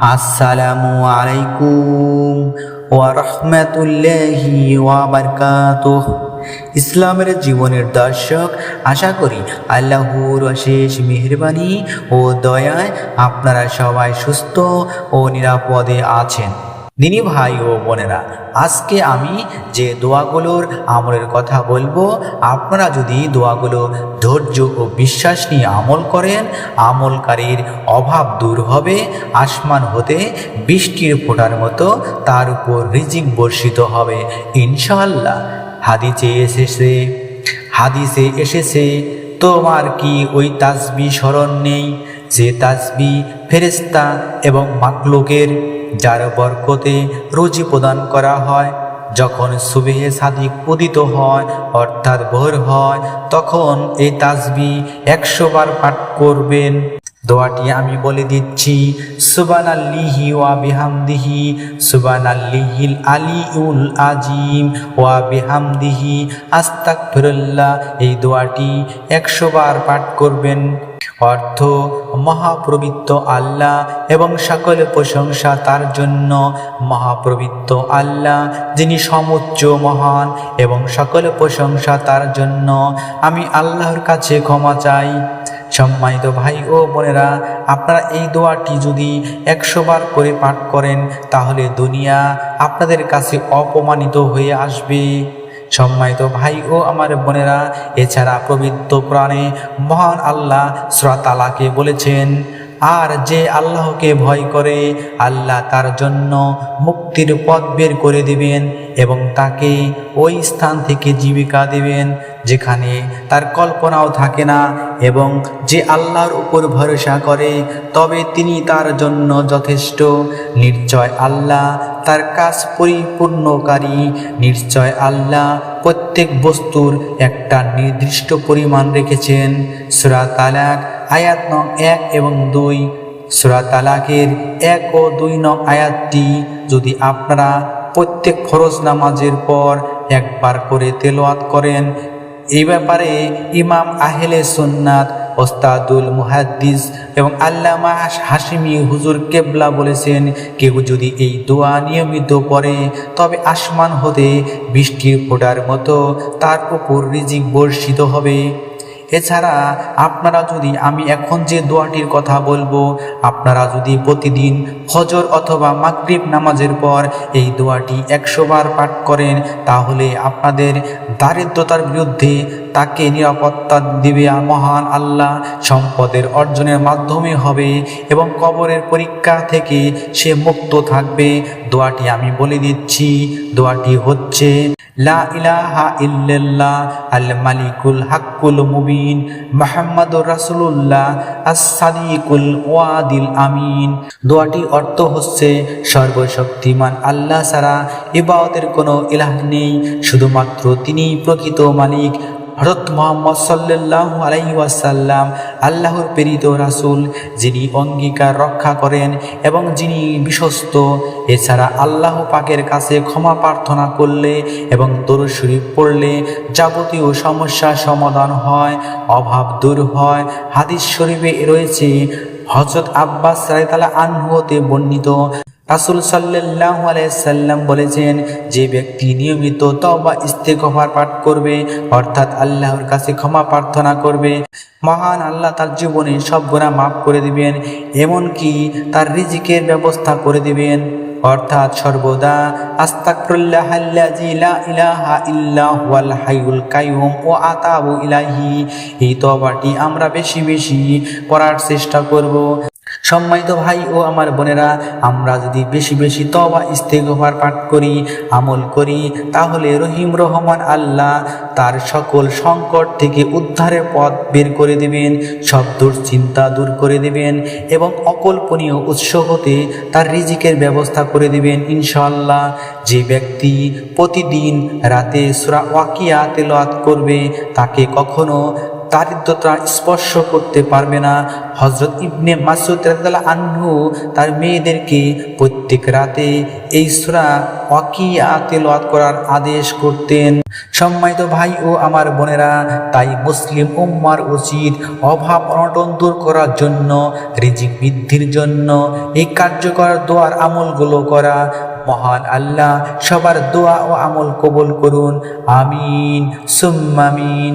আসসালামু আলাইকুম ওয়া রাহমাতুল্লাহি ওয়া বারাকাতুহ ইসলামের জীবনের দর্শক, আশা করি আল্লাহর অশেষ মেহরবানি ও দয়ায় আপনারা সবাই সুস্থ ও নিরাপদে আছেন। দিনী ভাই ও বোনেরা, আজকে আমি যে দোয়াগুলোর আমলের কথা বলব, আপনারা যদি দোয়াগুলো ধৈর্য ও বিশ্বাস নিয়ে আমল করেন, আমলকারীর অভাব দূর হবে, আসমান হতে বৃষ্টির ফোটার মতো তার উপর রিজিক বর্ষিত হবে ইনশাল্লাহ হাদিসে এসেছে হাদিসে এসেছে, তোমার কি ওই তাসবি স্মরণ নেই? যে তাসবি ফেরেস্তা এবং মাকলুকের যার বরকতে রুজি প্রদান করা হয়। যখন সুবেহে সাদিক উদিত হয়, অর্থাৎ ভোর হয়, তখন এই তাসবি একশো বার পাঠ করবেন। দোয়াটি আমি বলে দিচ্ছি সুবান আল্লিহি ওয়া বিহামদিহি সুবান আল্লিহিল আলিউল আজিম ওয়া বিহামদিহি আস্তাক ফিরুল্লাহ এই দোয়াটি একশো বার পাঠ করবেন। অর্থ মহাপ্রবিত্ত আল্লাহ এবং সকল প্রশংসা তার জন্য। মহাপ্রবিত্ত আল্লাহ, যিনি সমুচ্চ মহান এবং সকল প্রশংসা তার জন্য। আমি আল্লাহর কাছে ক্ষমা চাই। সম্মানিত ভাই ও বোনেরা, আপনারা এই দোয়াটি যদি একশো বার করে পাঠ করেন, তাহলে দুনিয়া আপনাদের কাছে অপমানিত হয়ে আসবে। সম্মানিত ভাই ও আমার বোনেরা এছাড়া পবিত্র প্রাণে মহান আল্লাহ শ্রোতালাকে বলেছেন আর যে আল্লাহকে ভয় করে, আল্লাহ তার জন্য মুক্তির পথ বের করে দিবেন এবং তাকে ওই স্থান থেকে জীবিকা দেবেন যেখানে তার কল্পনাও থাকে না এবং যে আল্লাহর উপর ভরসা করে, তবে তিনি তার জন্য যথেষ্ট। নিশ্চয় আল্লাহ তার কাজ পরিপূর্ণকারী। নিশ্চয় আল্লাহ প্রত্যেক বস্তুর একটা নির্দিষ্ট পরিমাণ রেখেছেন। সুরা তালাক আয়াত নং এক এবং দুই। সুরা তালাকের এক ও দুই নং আয়াতটি যদি আপনারা প্রত্যেক ফরজ নামাজের পর একবার করে তেলোয়াত করেন, এই ব্যাপারে ইমাম আহেলে সুন্নাত, ওস্তাদুল মুহাদ্দিস এবং আল্লামা হাসিমি হুজুর কেবলা বলেছেন, কেউ যদি এই দোয়া নিয়মিত পড়ে, তবে আসমান হতে বৃষ্টির ফোটার মতো তার উপর রিজিক বর্ষিত হবে। এছাড়া আপনারা যদি আমি এখন যে দোয়াটির কথা বলব, আপনারা যদি প্রতিদিন ফজর অথবা মাগরিব নামাজের পর এই দোয়াটি একশোবার পাঠ করেন, তাহলে আপনাদের দারিদ্রতার বিরুদ্ধে তাকে নিরাপত্তা দিবে মহান আল্লাহ। সম্পদের অর্জনের মাধ্যমে হবে এবং কবরের পরীক্ষা থেকে সে মুক্ত থাকবে। দোয়াটি আমি বলে দিচ্ছি। দোয়াটি হচ্ছে, লা ইলাহা ইল্লাল্লাহ, আল মালিকুল হাক্কুল মুবিন, মুহাম্মাদুর রাসূলুল্লাহ, আস-সাদিকুল ওয়াদিল আমিন। দোয়াটির অর্থ হচ্ছে, সর্বশক্তিমান আল্লাহ ছাড়া ইবাদতের কোনো ইলাহ নেই। শুধুমাত্র তিনিই প্রকৃত মালিক। হরত মোহাম্মদ সাল্লাহ আলাই ওয়াসাল্লাম, আল্লাহর প্রেরিত রাসুল যিনি অঙ্গীকার রক্ষা করেন এবং যিনি বিশ্বস্ত, এছাড়া আল্লাহ পাকের কাছে ক্ষমা প্রার্থনা করলে এবং দরুদ শরীফ পড়লে যাবতীয় সমস্যা সমাধান হয়, অভাব দূর হয়। হাদিস শরীফে রয়েছে হজরত আব্বাস রায়তালা আনহুতে বর্ণিত রাসুল সাল্লাহ আলাইসাল্লাম বলেছেন, যে ব্যক্তি নিয়মিত তবা ইস্তেগফার পাঠ করবে, অর্থাৎ আল্লাহর কাছে ক্ষমা প্রার্থনা করবে, মহান আল্লাহ তার জীবনে সব গুণা মাফ করে দিবেন, এমনকি তার রিজিকের ব্যবস্থা করে দিবেন। অর্থাৎ সর্বদা আস্তাকুল্লাহ আমরা বেশি বেশি করার চেষ্টা করব। সম্মানিত ভাই ও আমার বোনেরা, আমরা যদি বেশি বেশি তবা ইস্তেগফার পাঠ করি, আমল করি, তাহলে রহিম রহমান আল্লাহ তার সকল সংকট থেকে উদ্ধারের পথ বের করে দেবেন, সব দুশ্চিন্তা দূর করে দেবেন এবং অকল্পনীয় উৎস হতে তার রিজিকের ব্যবস্থা করে দেবেন ইনশাল্লাহ যে ব্যক্তি প্রতিদিন রাতে সুরা ওয়াকিয়া তেলাওয়াত করবে, তাকে কখনো দারিদ্রতা স্পর্শ করতে পারবে না। হজরত ইবনে মাসুদ রাদিয়াল্লাহু আনহু তার মেয়েদেরকে প্রত্যেক রাতে এই সূরা ওয়াকিয়া তেলাওয়াত করার আদেশ করতেন। সম্মানিত ভাই ও আমার বোনেরা, তাই মুসলিম উম্মার উচিত অভাব অনটন দূর করার জন্য, রিজিক বৃদ্ধির জন্য এই কার্যকর দোয়ার আমলগুলো করা। মহান আল্লাহ সবার দোয়া ও আমল কবুল করুন। আমিন। সুম্মামিন